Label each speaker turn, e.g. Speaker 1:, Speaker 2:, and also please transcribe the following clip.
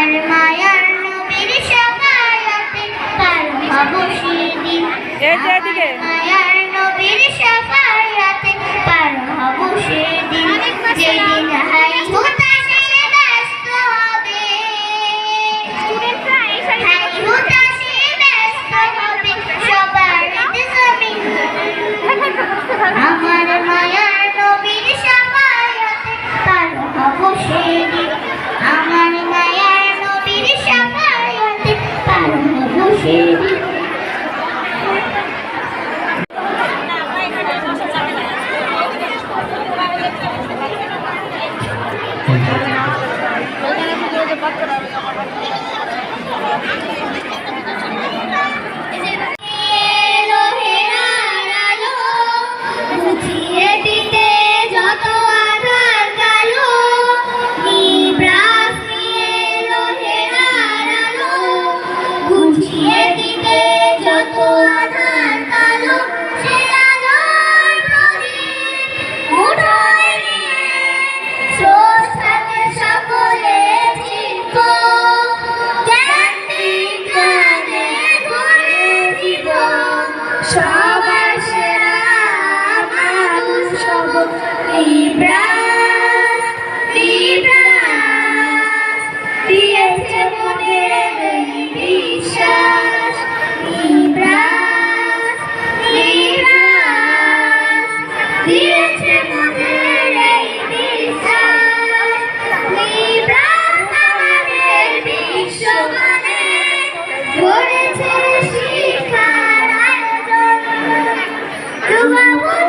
Speaker 1: আমার মায়ার নবীর 哦 Mama.